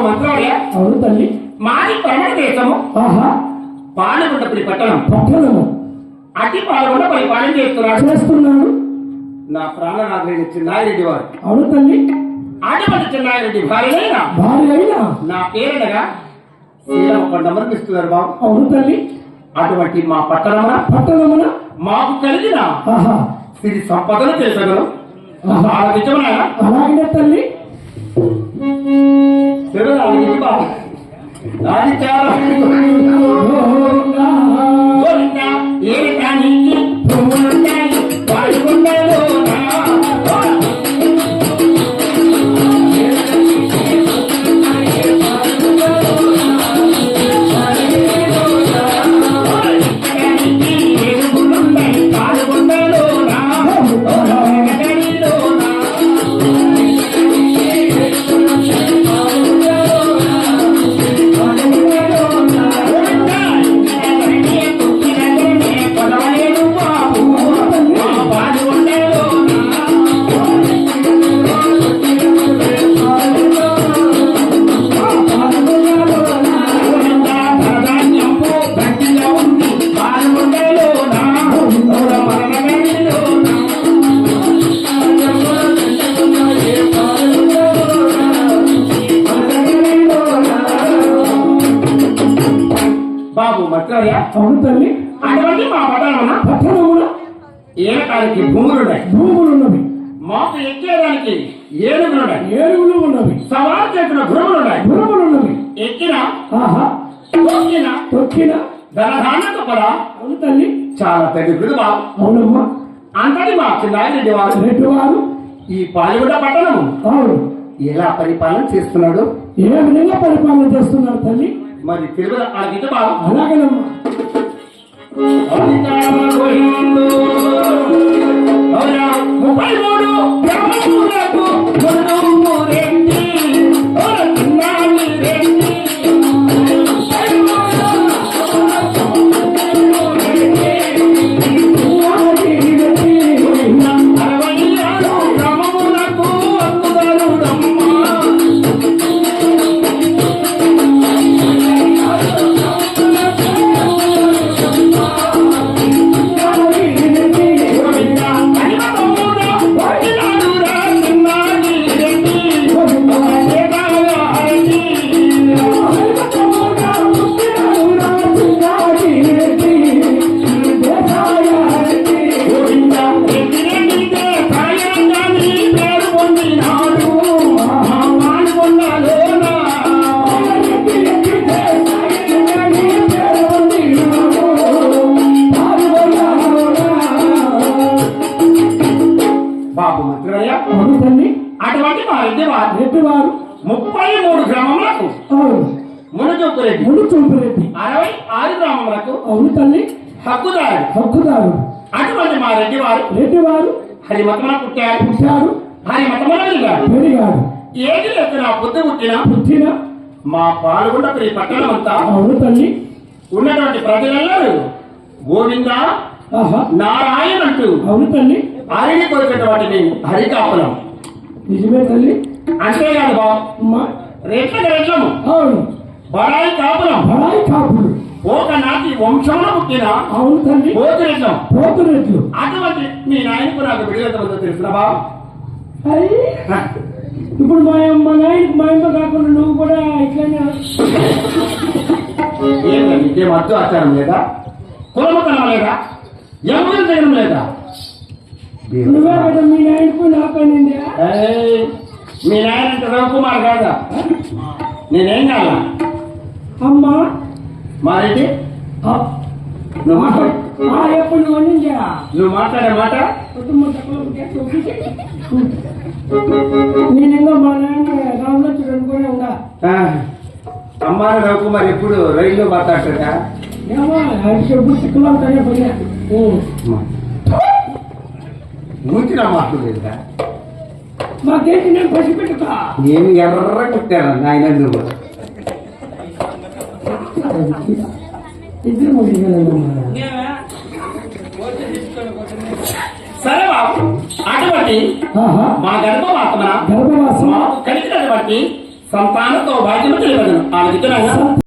మంత్రాలయ అవును తల్లి. మాది ప్రమాణ దేశము. ఆహా. పాలగుండపల్లి పట్టణం. పట్టణము. అతి పాల్గొండ పరిపాలన చేస్తున్నాడు. చేస్తున్నాడు? నా ప్రాణనాథుని చిన్నారెడ్డి వారు. అవును తల్లి. అటువంటి చిన్నారెడ్డి భార్యైన భార్య అయినా నా పేరునగా శ్రీరామ కొండమని ఇస్తున్నారు బాబు. అవును తల్లి. అటువంటి మా పట్టణమున పట్టణమున? మాకు కలిగిన సిరి సంపదను తెలుసగలం ఆహా. ఆలోచించమన్నా అలాగే తల్లి తెలుగు ఆలోచించి బాబు అది చాలా గోవిందా. అవును తల్లి. అటువంటి మా పట్టణమున పట్టణమున ఏనకానికి భూములున్నాయి? భూములున్నవి. మాకు ఎక్కేదానికి ఏనుగులున్నాయి. ఏరుగులు ఉన్నవి. సవాలు చేసిన గురువులున్నాయి గురములున్నవి ఎక్కిన ఆహా. తొక్కిన తొక్కిన. ధనధాన్యంతో కూడా అవును తల్లి. చాలా పెద్ద బాబు అవునమ్మా. అంతటి మా చిన్నారెడ్డి వారు రెడ్డి వారు ఈ పాలిగుడ్డ పట్టణము అవును. ఎలా పరిపాలన చేస్తున్నాడు? ఏ విధంగా పరిపాలన చేస్తున్నారు తల్లి? మరి తెలుగు అడిగితే బాబు అలాగేనమ్మా ముప్పై మూడు బాబు మంత్రయ్య తల్లి. అటువంటి మా రెడ్డి వారు రెడ్డి వారు ముప్పై మూడు గ్రామములకు అవును. మునుచొప్పు రెడ్డి ముడు చూపురెడ్డి అరవై ఆరు గ్రామములకు అవును తల్లి. హక్కుదారుడు హక్కుదారుడు అటువంటి మా రెడ్డి వారు రెడ్డి వారు హరిమతమున పుట్టారు. పుట్టాడు హరిమతమున పెరిగారు. పెరిగాడు ఏది ఎత్తున పొద్దు పుట్టిన పుట్టిన మా పాల్గొండ ప్రియ పట్టణం అంతా అవును తల్లి. ఉన్నటువంటి ప్రజలందరూ గోవింద నారాయణ అంటూ అవును తల్లి. హరిని కొరికినటువంటి హరికాపులం నిజమే తల్లి. అంతేకాదు బాబు అమ్మా. రెట్ల రెట్లము అవును. బడాయి కాపులం బడాయి కాపులు ఒకనాటి వంశంలో పుట్టిన అవును తల్లి. పోతురెట్లం పోతురెట్లు అటువంటి మీ నాయనకు నాకు విడుదల తెలుసిన బాబు ఇప్పుడు మా మా నాయనకి మా ఇంట్లో కాకుండా నువ్వు కూడా ఇట్లానే ఇంకేం అర్థం ఆచారం లేదా? కులమతనం లేదా? ఎవరు చేయడం లేదా? నువ్వే కదా మీ నాయనకు నాకు అనింది ఏయ్, మీ నాయన రవికుమార్ కాదా? నేనేం కాదా అమ్మా. మారేంటి? నువ్వు మాట్లాడు. ఎప్పుడు నువ్వు అనిందా నువ్వు మాట్లాడే మాట? కుటుంబ నేను ఇంకా మా నాయన రామలక్ష్మణ్ అనుకునే ఉందా ఆ, అమ్మారు రవికుమార్ ఎప్పుడు రైల్లో మాట్లాడతాడా? ఏమో అది చెప్పు చిక్కులు అంతానే పోయా మూతి నా మాటలు లేదా? మాకేంటి నేను పసిపెట్టుతా. నేను ఎర్ర కుట్టాను నాయన నువ్వు. ఇద్దరు. సరే బాబు అటువంటి మా గర్భవాత్మన గర్భవాసం మాకు కలిగినటువంటి సంతానతో భాగ్యము తెలియదు ఆ విధంగా